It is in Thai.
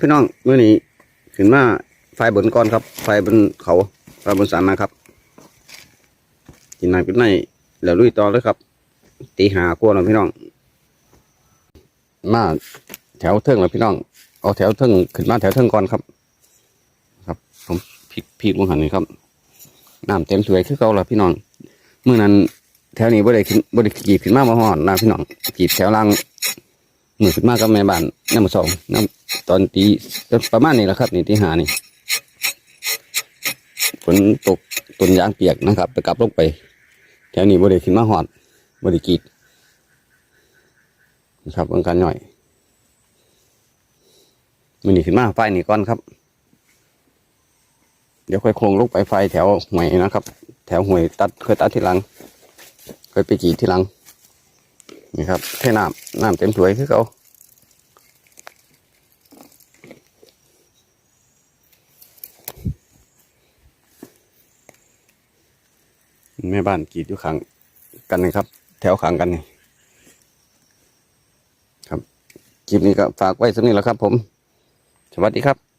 พี่น้องเมื้อนี้ขึ้นมาไฟบนก้อนครับ ไฟบนเขาไฟบนสันนะครับกินน้ำกินในแล้วลุยต่อเลยครับ ตีหากลัวแล้วพี่น้อง มาแถวเทิงแล้วพี่น้อง เอาแถวเทิงขึ้นมาแถวเทิงก่อนครับ ครับ ผมพลิกพลิกลงหันนี่ครับน้ำเต็มถ้วยคือเก่าแล้วพี่น้องเมื่อนั้น แถวนี้บ่ได้ขึ้นบ่ได้กีบขึ้นมามาห่อนนะพี่น้องกีบแถวล่าง มือขึ้นมากับแม่บ้านน้ำมาสองน้ำตอนตีประมาณนี้แหละครับนี่ตีหานี่ฝนตกต้นยางเปียกนะครับไปกลับลงไปแถวนี้บ่ได้ขึ้นมาหอดบ่ได้กีดนะครับเบิ่งกันหน่อยมันนี่ขึ้นมาไฟนี่ก่อนครับ เดี๋ยวค่อยโครงลงไปไฟแถวห่วยนะครับ แถวห่วยตัดเคยตัดทีหลังเคยไปกีดทีหลังนี่ครับเทน้ำน้ำเต็มถ้วยคือเขา แม่บ้านกรีดอยู่ข้างกันนะครับ แถวข้างกันนี่ครับคลิปนี้ก็ฝากไว้สักนี้แล้วครับ ผม สวัสดีครับ